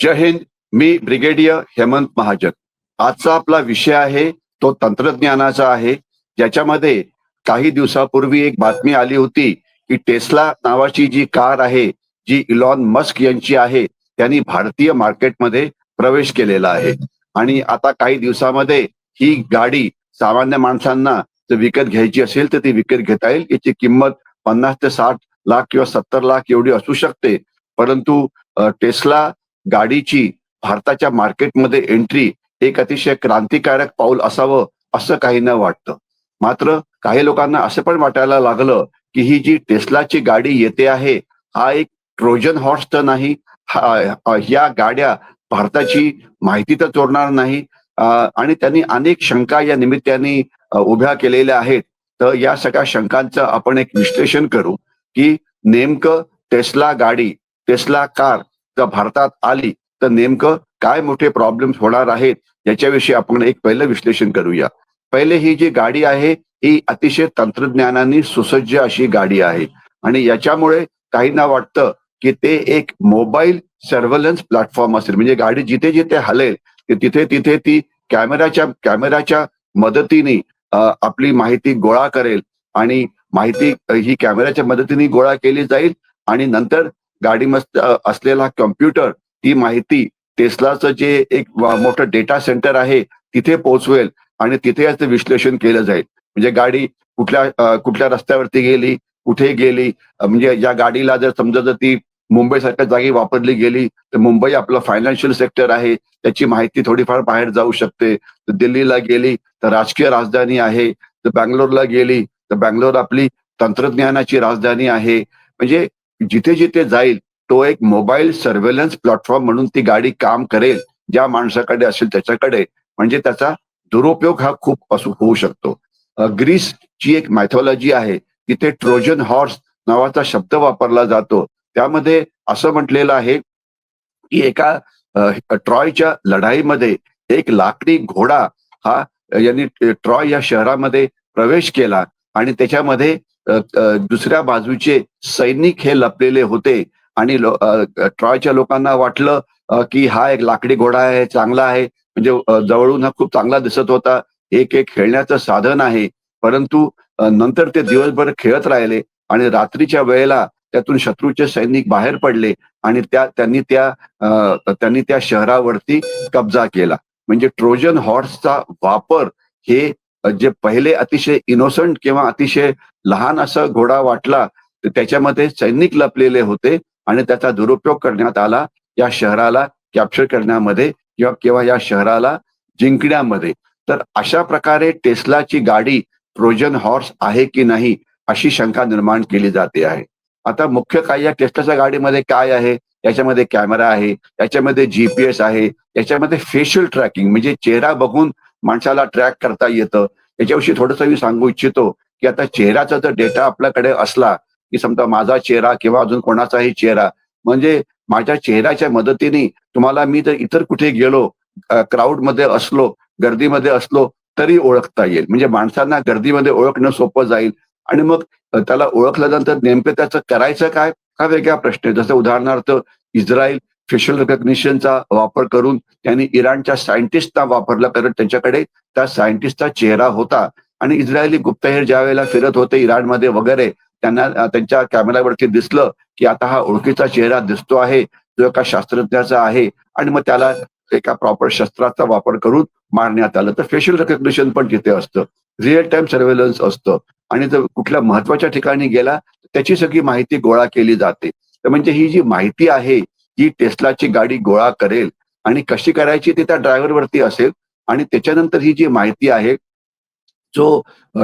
जय हिंद मी ब्रिगेडियर हेमंत महाजन. आजचा आपला विषय आहे तो तंत्रज्ञानाचा आहे. ज्याच्यामध्ये काही दिवसापूर्वी एक बातमी आली होती की टेस्ला नावाची जी कार आहे जी इलॉन मस्क यांची आहे त्यांनी भारतीय मार्केटमध्ये प्रवेश केलेला आहे. आणि आता काही दिवसामध्ये ही गाडी सामान्य माणसांना जर विकत घ्यायची असेल तर ती विकत घेता येईल. याची किंमत पन्नास ते साठ लाख किंवा सत्तर लाख एवढी असू शकते. परंतु टेस्ला गाडीची भारताच्या मार्केटमध्ये एंट्री एक अतिशय क्रांतिकारक पाऊल असावं असं काहींना वाटतं. मात्र काही लोकांना असं पण वाटायला लागलं की ही जी टेस्लाची गाडी येते आहे हा एक ट्रोजन हॉर्स तर नाही या गाड्या भारताची माहिती तर चोरणार नाही आणि त्यांनी अनेक शंका या निमित्ताने उभ्या केलेल्या आहेत. तर या सगळ्या शंकांचं आपण एक विश्लेषण करू की नेमकं टेस्ला गाडी टेस्ला कार जर भारतात आली तर नेमकं काय मोठे प्रॉब्लेम्स होणार आहेत याच्याविषयी आपण एक पहिलं विश्लेषण करूया. पहिले ही जी गाडी आहे ही अतिशय तंत्रज्ञानाने सुसज्ज अशी गाडी आहे. आणि याच्यामुळे काहींना वाटतं की ते एक मोबाईल सर्व्हलन्स प्लॅटफॉर्म असेल. म्हणजे गाडी जिथे जिथे हलेल तिथे तिथे ती कॅमेराच्या कॅमेराच्या मदतीने आपली माहिती गोळा करेल. आणि माहिती ही कॅमेराच्या मदतीने गोळा केली जाईल. आणि नंतर गाडीमध्ये असलेला कम्प्युटर ती माहिती टेस्लाचं जे एक मोठं डेटा सेंटर आहे तिथे पोहोचवेल आणि तिथे याचं विश्लेषण केलं जाईल. म्हणजे गाडी कुठल्या कुठल्या रस्त्यावरती गेली कुठे गेली म्हणजे या गाडीला जर समजा जर ती मुंबई सारख्या जागी वापरली गेली तर मुंबई आपलं फायनान्शियल सेक्टर आहे त्याची माहिती थोडीफार बाहेर जाऊ शकते. तर दिल्लीला गेली तर राजकीय राजधानी आहे तर बँगलोरला गेली तर बँगलोर आपली तंत्रज्ञानाची राजधानी आहे. म्हणजे जिथे जिथे जाईल तो एक मोबाईल सर्व्हेलन्स प्लॅटफॉर्म म्हणून ती गाडी काम करेल ज्या माणसाकडे असेल त्याच्याकडे. म्हणजे त्याचा दुरुपयोग हा खूप असू होऊ शकतो. ग्रीस ग्रीसची एक मॅथॉलॉजी आहे तिथे ट्रोजन हॉर्स नावाचा शब्द वापरला जातो. त्यामध्ये असं म्हटलेलं आहे की एका ट्रॉयच्या लढाईमध्ये एक लाकडी घोडा हा यांनी ट्रॉय या शहरामध्ये प्रवेश केला. आणि त्याच्यामध्ये दुसऱ्या बाजूचे सैनिक हे लपलेले होते. आणि लो- ट्रॉयच्या लोकांना वाटलं की हा एक लाकडी घोडा आहे चांगला आहे. म्हणजे जवळून हा खूप चांगला दिसत होता. एक एक खेळण्याचं साधन आहे. परंतु नंतर ते दिवसभर खेळत राहिले. आणि रात्रीच्या वेळेला त्यातून शत्रूचे सैनिक बाहेर पडले. आणि त्या त्यांनी त्या त्यांनी त्या शहरावरती कब्जा केला. म्हणजे ट्रोजन हॉर्सचा वापर हे जे पहिले अतिशय इनोसंट किंवा अतिशय लहान असा घोडा वाटला तर त्याच्यामध्ये सैनिक लपलेले होते आणि त्याचा दुरुपयोग करण्यात आला या शहराला कॅप्चर करण्यामध्ये किंवा किंवा या शहराला जिंकण्यामध्ये. तर अशा प्रकारे टेस्लाची गाडी ट्रोजन हॉर्स आहे की नाही अशी शंका निर्माण केली जाते आहे. आता मुख्य काय या टेस्लाच्या गाडीमध्ये काय आहे? याच्यामध्ये कॅमेरा आहे याच्यामध्ये जीपीएस आहे याच्यामध्ये फेशियल ट्रॅकिंग म्हणजे चेहरा बघून माणसाला ट्रॅक करता येतं. याच्याविषयी थोडंसं मी सांगू इच्छितो की आता चेहऱ्याचा जर डेटा आपल्याकडे असला की समजा माझा चेहरा किंवा अजून कोणाचाही चेहरा म्हणजे माझ्या चेहऱ्याच्या मदतीने तुम्हाला मी जर इतर कुठे गेलो क्राऊडमध्ये असलो गर्दीमध्ये असलो तरी ओळखता येईल. म्हणजे माणसांना गर्दीमध्ये ओळखणं सोपं जाईल. आणि मग त्याला ओळखल्यानंतर नेमकं त्याचं करायचं काय? हा वेगळा प्रश्न आहे. जसं उदाहरणार्थ इस्रायल फेशियल रेकग्निशनचा वापर करून त्यांनी इराणच्या सायंटिस्टना वापरला कारण त्यांच्याकडे त्या सायंटिस्टचा चेहरा होता. आणि इस्रायली गुप्तहेर ज्या वेळेला फिरत होते इराणमध्ये वगैरे त्यांना त्यांच्या कॅमेऱ्यावरती दिसलं की आता हा ओळखीचा चेहरा दिसतो आहे जो एका शास्त्रज्ञाचा आहे. आणि मग त्याला एका प्रॉपर शस्त्राचा वापर करून मारण्यात आलं. तर फेशियल रेकग्निशन पण तिथे असतं. रिअल टाइम सर्व्हेलन्स असतं. आणि जर कुठल्या महत्त्वाच्या ठिकाणी गेला त्याची सगळी माहिती गोळा केली जाते. तर म्हणजे ही जी माहिती आहे ही टेस्लाची गाडी गोळा करेल आणि कशी करायची ती त्या ड्रायव्हरवरती असेल आणि त्याच्यानंतर ही जी माहिती आहे जो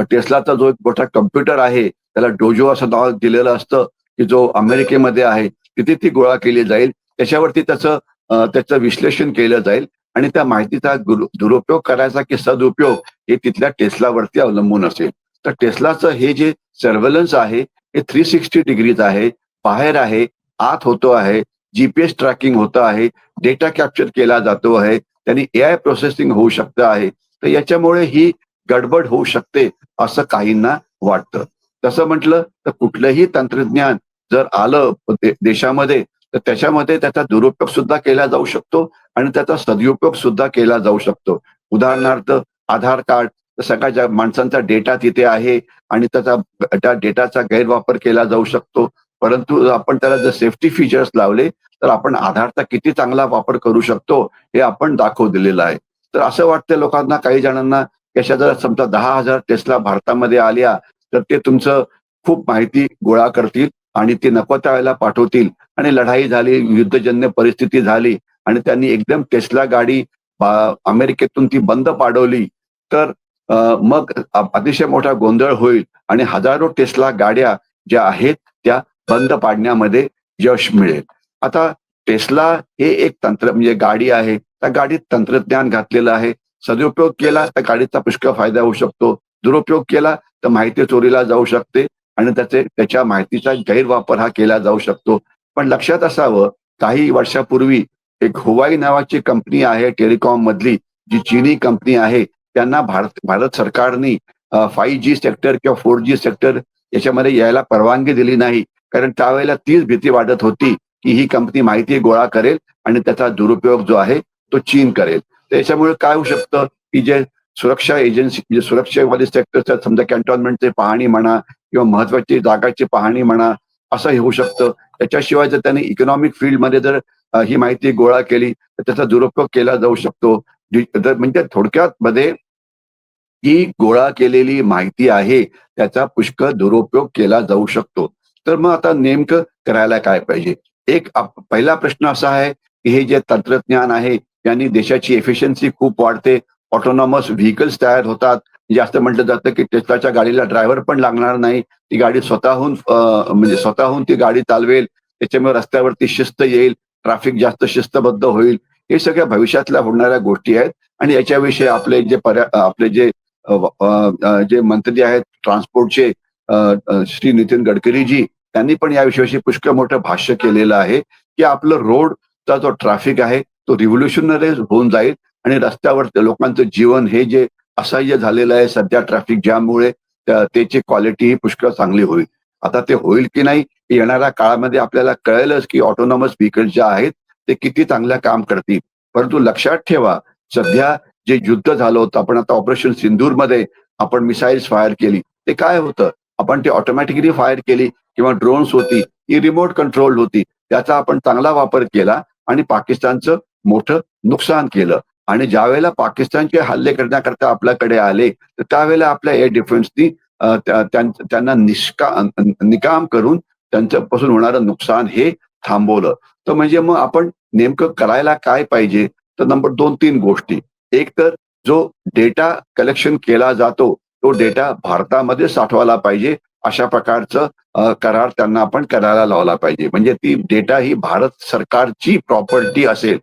टेस्लाचा जो एक मोठा कम्प्युटर आहे त्याला डोजो असं नाव दिलेलं असतं की जो अमेरिकेमध्ये आहे तिथे ती गोळा केली जाईल. त्याच्यावरती त्याचं त्याचं विश्लेषण केलं जाईल आणि त्या माहितीचा दुरुपयोग करायचा की सदुपयोग हे तिथल्या टेस्लावरती अवलंबून असेल. तर टेस्लाचं हे जे सर्व्हलन्स आहे हे थ्री सिक्स्टी डिग्रीज आहे बाहेर आहे आत होतो आहे जीपीएस ट्रॅकिंग होतं आहे डेटा कॅप्चर केला जातो आहे त्यांनी ए आय प्रोसेसिंग होऊ शकतं आहे. तर याच्यामुळे ही गडबड होऊ शकते असं काहींना वाटतं. तसं म्हटलं तर कुठलंही तंत्रज्ञान जर आलं देशामध्ये तर त्याच्यामध्ये त्याचा दुरुपयोग सुद्धा केला जाऊ शकतो आणि त्याचा सदुपयोग सुद्धा केला जाऊ शकतो. उदाहरणार्थ आधार कार्ड सगळ्या ज्या माणसांचा डेटा तिथे आहे आणि त्याचा त्या डेटाचा गैरवापर केला जाऊ शकतो. परंतु आपण त्याला जर सेफ्टी फीचर्स लावले तर आपण आधारचा किती चांगला वापर करू शकतो हे आपण दाखव दिलेलं आहे. तर असं वाटतं लोकांना काही जणांना कशा जर समजा दहा हजार टेस्ला भारतामध्ये आल्या तर ते तुमचं खूप माहिती गोळा करतील आणि ते नको त्यावेळेला पाठवतील. आणि लढाई झाली युद्धजन्य परिस्थिती झाली आणि त्यांनी एकदम टेस्ला गाडी अमेरिकेतून ती बंद पाडवली तर मग अतिशय मोठा गोंधळ होईल. आणि हजारो टेस्ला गाड्या ज्या आहेत त्या बंद पाडण्यामध्ये यश मिळेल. आता टेस्ला हे एक तंत्र म्हणजे गाडी आहे. त्या गाडीत तंत्रज्ञान घातलेलं आहे. सदुपयोग केला तर गाडीचा पुष्कळ फायदा होऊ शकतो. दुरुपयोग केला तर माहिती चोरीला जाऊ शकते आणि त्याचे त्याच्या माहितीचा गैरवापर हा केला जाऊ शकतो. पण लक्षात असावं काही वर्षापूर्वी एक हुवाई नावाची कंपनी आहे टेलिकॉम मधली जी चीनी कंपनी आहे. त्यांना भारत भारत सरकारने फाईव्ह जी सेक्टर किंवा फोर जी सेक्टर याच्यामध्ये यायला परवानगी दिली नाही. कारण त्यावेळेला तीच भीती वाटत होती की ही कंपनी माहिती गोळा करेल आणि त्याचा दुरुपयोग जो आहे तो चीन करेल. त्याच्यामुळे काय होऊ शकतं की जे सुरक्षा एजन्सी म्हणजे सुरक्षेवादी सेक्टर समजा कॅन्टॉनमेंटचे पाहणी म्हणा किंवा महत्वाची जागाची पाहणी म्हणा असं होऊ शकतं. त्याच्याशिवाय जर त्यांनी इकॉनॉमिक फील्डमध्ये जर ही माहिती गोळा केली तर त्याचा दुरुपयोग केला जाऊ शकतो. म्हणजे थोडक्यात मध्ये ही गोळा केलेली माहिती आहे त्याचा पुष्कळ दुरुपयोग केला जाऊ शकतो. तर मग आता नेमकं करायला काय पाहिजे? एक पहिला प्रश्न असा आहे की हे जे तंत्रज्ञान आहे यांनी देशाची एफिशियन्सी खूप वाढते. ऑटोनॉमस व्हेकल्स तयार होतात. जास्त म्हटलं जातं की टेस्लाच्या गाडीला ड्रायव्हर पण लागणार नाही. ती गाडी स्वतःहून म्हणजे स्वतःहून ती गाडी चालवेल. त्याच्यामुळे रस्त्यावरती शिस्त येईल. ट्रॅफिक जास्त शिस्तबद्ध होईल. हे सगळ्या भविष्यातल्या होणाऱ्या गोष्टी आहेत. आणि याच्याविषयी आपले जे पर्या आपले जे जे मंत्री आहेत ट्रान्सपोर्टचे श्री नितीन गडकरीजी त्यांनी पण या विषयाशी पुष्कळ मोठं भाष्य केलेलं आहे की आपलं रोडचा जो ट्रॅफिक आहे तो रिव्होल्युशनरीज होऊन जाईल आणि रस्त्यावर लोकांचं जीवन हे जे असह्य झालेलं आहे सध्या ट्रॅफिक जॅममुळे त्याची क्वालिटी ही पुष्कळ चांगली होईल. आता ते होईल की नाही येणाऱ्या काळामध्ये आपल्याला कळेलच की ऑटोनॉमस व्हेकल्स ज्या आहेत ते किती चांगलं काम करतील. परंतु लक्षात ठेवा सध्या जे युद्ध झालं होतं आपण आता ऑपरेशन सिंधूरमध्ये आपण मिसाईल्स फायर केली ते काय होतं? आपण ती ऑटोमॅटिकली फायर केली किंवा ड्रोन्स होती ही रिमोट कंट्रोल होती त्याचा आपण चांगला वापर केला आणि पाकिस्तानचं मोठं नुकसान केलं. आणि ज्या वेळेला पाकिस्तानचे हल्ले करण्याकरता आपल्याकडे आले तर त्यावेळेला आपल्या एअर डिफेन्सनी त्यांना निष्का निकाम करून त्यांच्यापासून होणारं नुकसान हे थांबवलं. तर म्हणजे मग आपण नेमकं करायला काय पाहिजे? तर नंबर दोन तीन गोष्टी. एक तर जो डेटा कलेक्शन केला जातो तो डेटा भारतामध्ये साठवायला पाहिजे अशा प्रकारचं करार त्यांना आपण करायला लावला पाहिजे. म्हणजे ती डेटा ही भारत सरकारची प्रॉपर्टी असेल.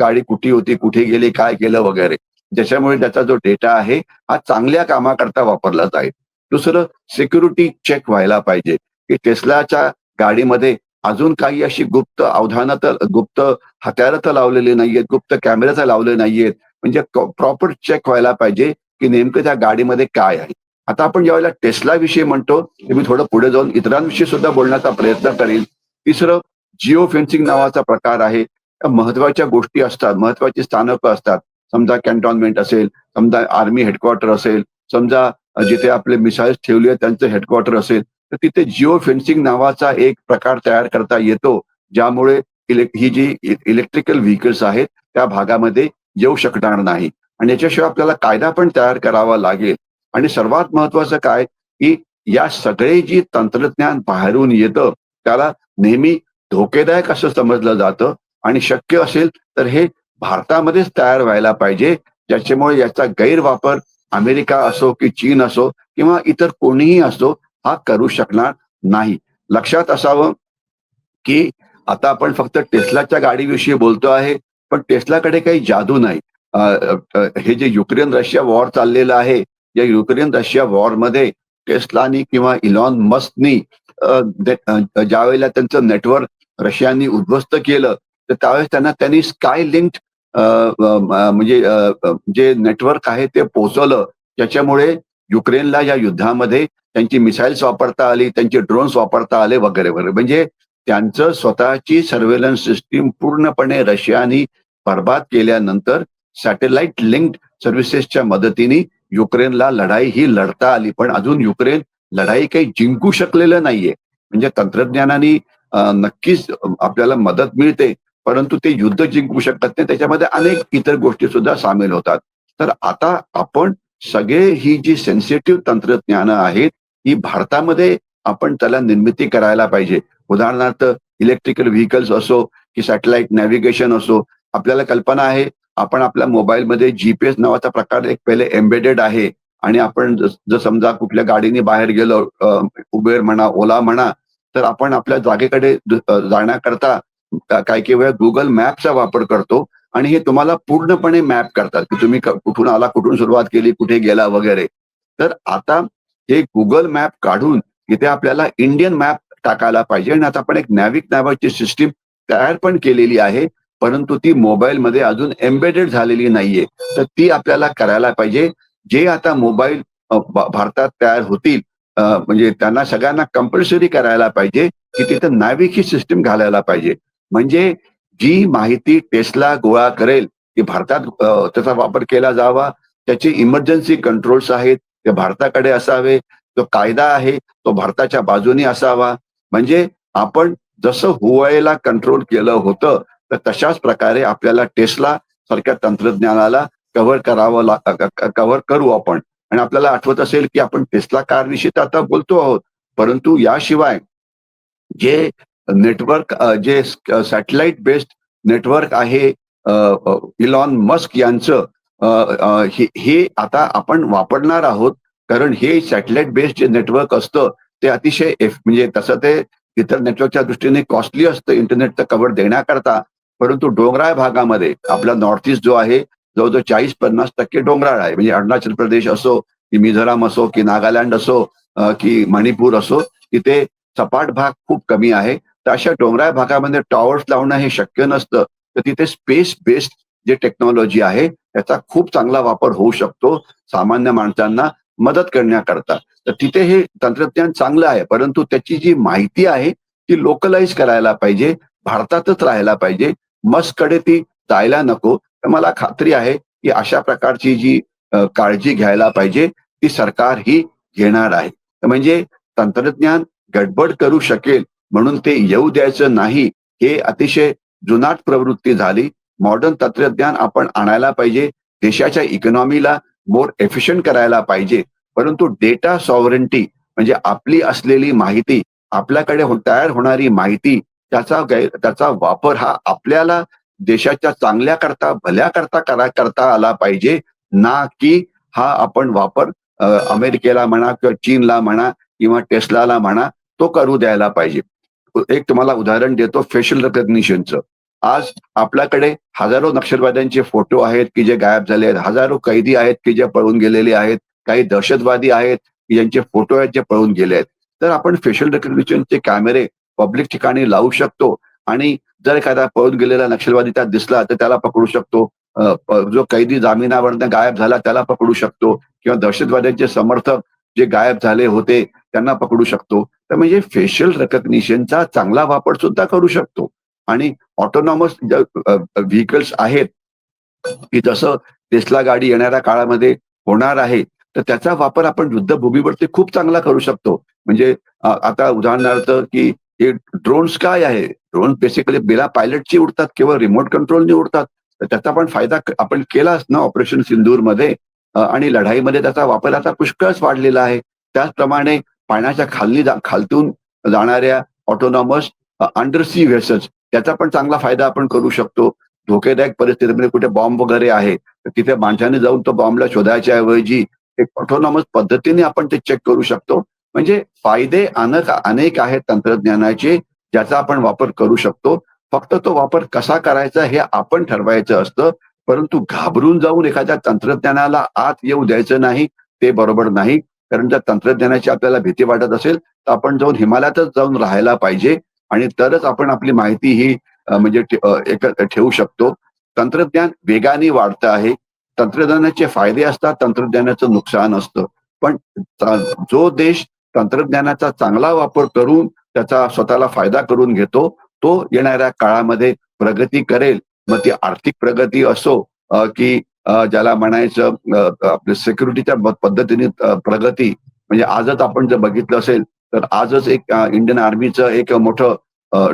गाडी कुठे होती कुठे गेली काय केलं वगैरे. ज्याच्यामुळे त्याचा जो डेटा आहे हा चांगल्या कामाकरता वापरला जाईल. दुसरं सिक्युरिटी चेक व्हायला पाहिजे. की टेस्लाच्या गाडीमध्ये अजून काही अशी गुप्त अवधानं तर गुप्त हत्यारं तर लावलेली नाहीयेत गुप्त कॅमेरे तर लावले नाहीयेत. म्हणजे प्रॉपर चेक व्हायला पाहिजे. की नेमकं त्या गाडीमध्ये काय आहे. आता आपण ज्यावेळेला टेस्ला विषयी म्हणतो ते मी थोडं पुढे जाऊन इतरांविषयी सुद्धा बोलण्याचा प्रयत्न करेल तिसरं जिओ फेन्सिंग नावाचा प्रकार आहे. महत्त्वाच्या गोष्टी असतात महत्वाची स्थानकं असतात. समजा कॅन्टॉनमेंट असेल समजा आर्मी हेडक्वार्टर असेल समजा जिथे आपले मिसाईल्स ठेवले आहेत त्यांचं हेडक्वार्टर असेल तर तिथे जिओ फेन्सिंग नावाचा एक प्रकार तयार करता येतो ज्यामुळे ही जी इलेक्ट्रिकल व्हेकल्स आहेत त्या भागामध्ये येऊ शकणार नाही. आणि याच्याशिवाय आपल्याला कायदा पण तयार करावा लागेल. आणि सर्वात महत्वाचं काय? की या सगळे जी तंत्रज्ञान बाहेरून येतं त्याला नेहमी धोकेदायक असं समजलं जातं. आणि शक्य असेल तर हे भारतामध्येच तयार व्हायला पाहिजे ज्याच्यामुळे याचा गैरवापर अमेरिका असो की चीन असो किंवा इतर कोणीही असो हा करू शकणार नाही. लक्षात असावं की आता आपण फक्त टेस्लाच्या गाडीविषयी बोलतो आहे पण टेस्लाकडे काही जादू नाही. हे जे युक्रेन रशिया वॉर चाललेलं आहे या युक्रेन रशिया वॉरमध्ये टेस्लानी किंवा इलॉन मस्कनी ज्या वेळेला त्यांचं नेटवर्क रशियानी उद्ध्वस्त केलं तर त्यावेळेस त्यांना त्यांनी स्काय लिंक्ड म्हणजे जे नेटवर्क आहे ते पोहोचवलं. ज्याच्यामुळे युक्रेनला या युद्धामध्ये त्यांची मिसाईल्स वापरता आली त्यांचे ड्रोन्स वापरता आले वगैरे वगैरे. म्हणजे त्यांचं स्वतःची सर्वेलन्स सिस्टीम पूर्णपणे रशियानी बर्बाद केल्यानंतर सॅटेलाइट लिंक्ड सर्व्हिसेसच्या मदतीने युक्रेनला लढाई ही लढता आली पण अजून युक्रेन लढाई काही जिंकू शकलेलं नाहीये. म्हणजे तंत्रज्ञानाने नक्कीच आपल्याला मदत मिळते परंतु ते युद्ध जिंकू शकत नाही. त्याच्यामध्ये अनेक इतर गोष्टी सुद्धा सामील होतात. तर आता आपण सगळे ही जी सेन्सिटिव्ह तंत्रज्ञानं आहेत ही भारतामध्ये आपण त्याला निर्मिती करायला पाहिजे. उदाहरणार्थ इलेक्ट्रिकल व्हेकल्स असो की सॅटेलाइट नॅव्हिगेशन असो आपल्याला कल्पना आहे आपण आपल्या मोबाईलमध्ये जीपीएस नावाचा प्रकार एक पहिले एम्बेडेड आहे. आणि आपण जर समजा कुठल्या गाडीने बाहेर गेलो उबेर म्हणा ओला म्हणा तर आपण आपल्या जागेकडे जाण्याकरता काही काही वेळा गुगल मॅपचा वापर करतो. आणि हे तुम्हाला पूर्णपणे मॅप करतात की तुम्ही कुठून आला कुठून सुरुवात केली कुठे गेला वगैरे. तर आता हे गुगल मॅप काढून इथे आपल्याला इंडियन मॅप टाकायला पाहिजे. आणि आता आपण एक नॅविक नावाची सिस्टीम तयार पण केलेली आहे. परंतु ती मोबाईलमध्ये अजून एम्बेडेड झालेली नाहीये. तर ती आपल्याला करायला पाहिजे. जे आता मोबाईल भारतात तयार होतील म्हणजे त्यांना सगळ्यांना कंपल्सरी करायला पाहिजे की तिथं नाविक ही सिस्टीम घालायला पाहिजे. म्हणजे जी माहिती टेस्ला गोळा करेल ती भारतात त्याचा वापर केला जावा त्याचे इमर्जन्सी कंट्रोल्स आहेत ते भारताकडे असावे जो कायदा आहे तो भारताच्या बाजूने असावा. म्हणजे आपण जसं हुवायला कंट्रोल केलं होतं तर तशाच प्रकारे आपल्याला टेस्ला सारख्या तंत्रज्ञानाला कव्हर करावं कव्हर करू आपण. आणि आपल्याला आठवत असेल की आपण टेस्ला कारविषयी तर आता बोलतो आहोत. परंतु याशिवाय जे नेटवर्क जे सॅटेलाइट बेस्ड नेटवर्क आहे इलॉन मस्क यांचं हे हे आता आपण वापरणार आहोत. कारण हे सॅटेलाइट बेस्ड जे नेटवर्क असतं ते अतिशय एफ म्हणजे तसं ते इतर नेटवर्कच्या दृष्टीने कॉस्टली असतं. इंटरनेटचं कव्हर देण्याकरता परंतु डोंगराळ भागामध्ये आपला नॉर्थ ईस्ट जो आहे जवळजवळ चाळीस पन्नास टक्के डोंगराळ आहे. म्हणजे अरुणाचल प्रदेश असो की मिझोराम असो की नागालँड असो की मणिपूर असो तिथे सपाट भाग खूप कमी आहे. तर अशा डोंगराळ भागामध्ये टॉवर्स लावणं हे शक्य नसतं. तर तिथे स्पेस बेस्ड जे टेक्नॉलॉजी आहे त्याचा खूप चांगला वापर होऊ शकतो. सामान्य माणसांना मदत करण्याकरता. तर तिथे हे तंत्रज्ञान चांगलं आहे. परंतु त्याची जी माहिती आहे ती लोकलाइज करायला पाहिजे. भारतातच राहायला पाहिजे. मस्कडे ती जायला नको. तर मला खात्री आहे की अशा प्रकारची जी काळजी घ्यायला पाहिजे ती सरकार ही घेणार आहे. तर म्हणजे तंत्रज्ञान गडबड करू शकेल म्हणून ते येऊ द्यायचं नाही हे अतिशय जुनाट प्रवृत्ती झाली. मॉडर्न तंत्रज्ञान आपण आणायला पाहिजे देशाच्या इकॉनॉमीला मोर एफिशियंट करायला पाहिजे. परंतु डेटा सॉवरंटी म्हणजे आपली असलेली माहिती आपल्याकडे हो- तयार होणारी माहिती त्याचा गैर त्याचा वापर हा आपल्याला देशाच्या चांगल्या करता भल्या करता करा करता आला पाहिजे. ना की हा आपण वापर अमेरिकेला म्हणा किंवा चीनला म्हणा किंवा टेस्लाला म्हणा तो करू द्यायला पाहिजे. एक तुम्हाला उदाहरण देतो फेशियल रेकग्निशनचं. आज आपल्याकडे हजारो नक्षलवाद्यांचे फोटो आहेत की जे गायब झाले आहेत. हजारो कैदी आहेत की जे पळून गेलेले आहेत. काही दहशतवादी आहेत की ज्यांचे फोटो आहेत जे पळून गेले आहेत. तर आपण फेशियल रेकग्निशनचे कॅमेरे पब्लिक ठिकाणी लावू शकतो. आणि जर एखादा पळून गेलेला नक्षलवादी त्यात दिसला तर त्याला पकडू शकतो. जो कैदी जामिनावरनं गायब झाला त्याला पकडू शकतो. किंवा दहशतवाद्यांचे समर्थक जे गायब झाले होते त्यांना पकडू शकतो. तर म्हणजे फेशियल रेकग्निशनचा चांगला वापर सुद्धा करू शकतो. आणि ऑटोनॉमस व्हेकल्स आहेत की जसं टेस्ला गाडी येणाऱ्या काळामध्ये होणार आहे तर त्याचा वापर आपण युद्धभूमीवरती खूप चांगला करू शकतो. म्हणजे आता उदाहरणार्थ की हे ड्रोन्स काय आहे. ड्रोन बेसिकली बिला पायलटची उडतात केवळ रिमोट कंट्रोलने उडतात. तर त्याचा पण फायदा आपण केलाच ना ऑपरेशन सिंदूरमध्ये. आणि लढाईमध्ये त्याचा वापर आता पुष्कळच वाढलेला आहे. त्याचप्रमाणे पाण्याच्या खाली जा- खालतून जाणाऱ्या ऑटोनॉमस अंडर सी व्हेसल्स त्याचा पण चांगला फायदा आपण करू शकतो. धोकेदायक परिस्थितीमध्ये कुठे बॉम्ब वगैरे आहे तर तिथे माणसाने जाऊन तो बॉम्बला शोधायच्या ऐवजी एक ऑटोनॉमस पद्धतीने आपण ते चेक करू शकतो. म्हणजे फायदे अनेक अनेक आहेत तंत्रज्ञानाचे ज्याचा आपण वापर करू शकतो. फक्त तो वापर कसा करायचा हे आपण ठरवायचं असतं. परंतु घाबरून जाऊन एखाद्या तंत्रज्ञानाला आत येऊ द्यायचं नाही ते बरोबर नाही. कारण जर तंत्रज्ञानाची आपल्याला भीती वाटत असेल तर आपण जाऊन हिमालयातच जाऊन राहायला पाहिजे. आणि तरच आपण आपली माहिती ही म्हणजे एक ठेवू शकतो. तंत्रज्ञान वेगाने वाढतं आहे. तंत्रज्ञानाचे फायदे असतात तंत्रज्ञानाचं नुकसान असतं. पण जो देश तंत्रज्ञानाचा चांगला वापर करून त्याचा स्वतःला फायदा करून घेतो तो येणाऱ्या काळामध्ये प्रगती करेल. मग ती आर्थिक प्रगती असो की ज्याला म्हणायचं आपल्या सिक्युरिटीच्या पद्धतीने प्रगती. म्हणजे आजच आपण जर बघितलं असेल तर आजच एक इंडियन आर्मीचं एक मोठं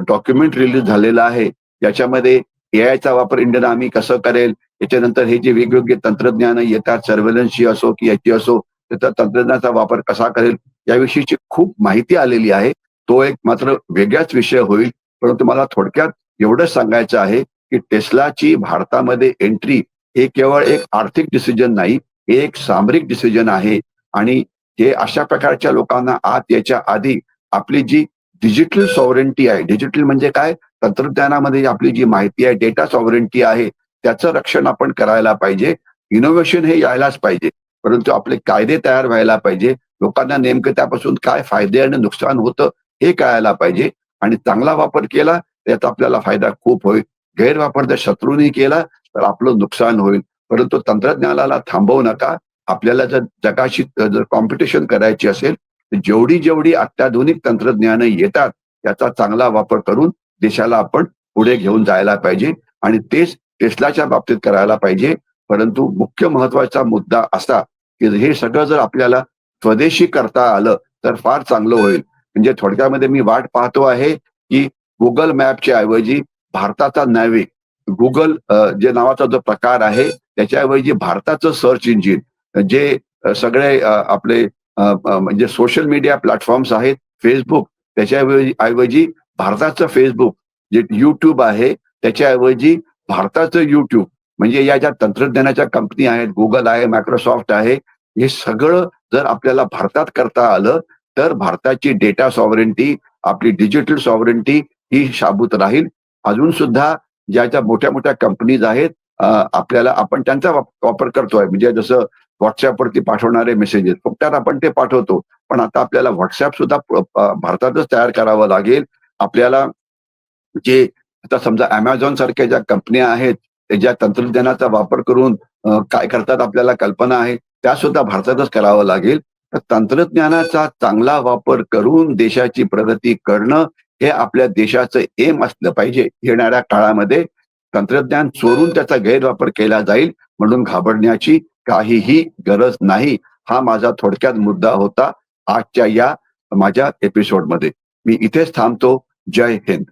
डॉक्युमेंट रिलीज झालेलं आहे. याच्यामध्ये एआयचा वापर इंडियन आर्मी कसं करेल? याच्यानंतर हे जे वेगवेगळे तंत्रज्ञान येतात सर्व्हेलन्सची असो की याची असो त्याचा तंत्रज्ञानाचा वापर कसा करेल? याविषयीची खूप माहिती आलेली आहे. तो एक मात्र वेगळाच विषय होईल. परंतु मला थोडक्यात एवढंच सांगायचं आहे की टेस्लाची भारतामध्ये एंट्री हे केवळ एक आर्थिक डिसिजन नाही हे एक सामरिक डिसिजन आहे. आणि हे अशा प्रकारच्या लोकांना आत याच्या आधी आपली जी डिजिटल सॉवरेंटी आहे डिजिटल म्हणजे काय? तंत्रज्ञानामध्ये आपली जी माहिती आहे डेटा सॉवरेंटी आहे त्याचं रक्षण आपण करायला पाहिजे. इनोव्हेशन हे यायलाच पाहिजे. परंतु आपले कायदे तयार व्हायला पाहिजे. लोकांना नेमकं त्यापासून काय फायदे आणि नुकसान होतं हे कळायला पाहिजे. आणि चांगला वापर केला त्याचा आपल्याला फायदा खूप होईल. गैरवापर जर शत्रूंनी केला तर आपलं नुकसान होईल. परंतु तंत्रज्ञानाला थांबवू नका. आपल्याला जर जगाशी जर कॉम्पिटिशन करायची असेल तर जेवढी जेवढी अत्याधुनिक तंत्रज्ञान येतात त्याचा चांगला वापर करून देशाला आपण पुढे घेऊन जायला पाहिजे. आणि तेच टेस्लाच्या बाबतीत करायला पाहिजे. परंतु मुख्य महत्त्वाचा मुद्दा असा की हे सगळं जर आपल्याला स्वदेशी करता आलं तर फार चांगलं होईल. म्हणजे थोडक्यामध्ये मी वाट पाहतो आहे की गुगल मॅपच्या ऐवजी भारताचा नॅवे गुगल जे नावाचा जो प्रकार आहे त्याच्याऐवजी भारताचं सर्च इंजिन जे सगळे आपले म्हणजे सोशल मीडिया प्लॅटफॉर्म्स आहेत फेसबुक त्याच्याऐवजी ऐवजी भारताचं फेसबुक जे युट्यूब आहे त्याच्याऐवजी भारताचं युट्यूब म्हणजे या ज्या तंत्रज्ञानाच्या कंपनी आहेत गुगल आहे मायक्रोसॉफ्ट आहे हे सगळं जर आपल्याला भारतात करता आलं तर भारताची डेटा सॉवरेंटी आपली डिजिटल सॉवरेंटी ही शाबूत राहील. अजून सुद्धा ज्या ज्या मोठ्या मोठ्या कंपनीज आहेत आपल्याला आपण त्यांचा वापर करतोय. म्हणजे जसं व्हॉट्सअपवरती पाठवणारे मेसेजेस फक्त आपण ते पाठवतो. पण आता आपल्याला व्हॉट्सअप सुद्धा भारतातच तयार करावं लागेल. आपल्याला जे आता समजा अमेझॉन सारख्या ज्या कंपन्या आहेत ज्या तंत्रज्ञानाचा वापर करून काय करतात आपल्याला कल्पना आहे त्या सुद्धा भारतातच करावं लागेल. तर तंत्रज्ञानाचा चांगला वापर करून देशाची प्रगती करणं हे आपल्या देशाचं एम असलं पाहिजे येणाऱ्या काळामध्ये. तंत्रज्ञान चोरून त्याचा गैरवापर केला जाईल म्हणून घाबरण्याची काहीही गरज नाही. हा माझा थोडक्यात मुद्दा होता आजच्या या माझ्या एपिसोडमध्ये मी इथेच थांबतो. जय हिंद.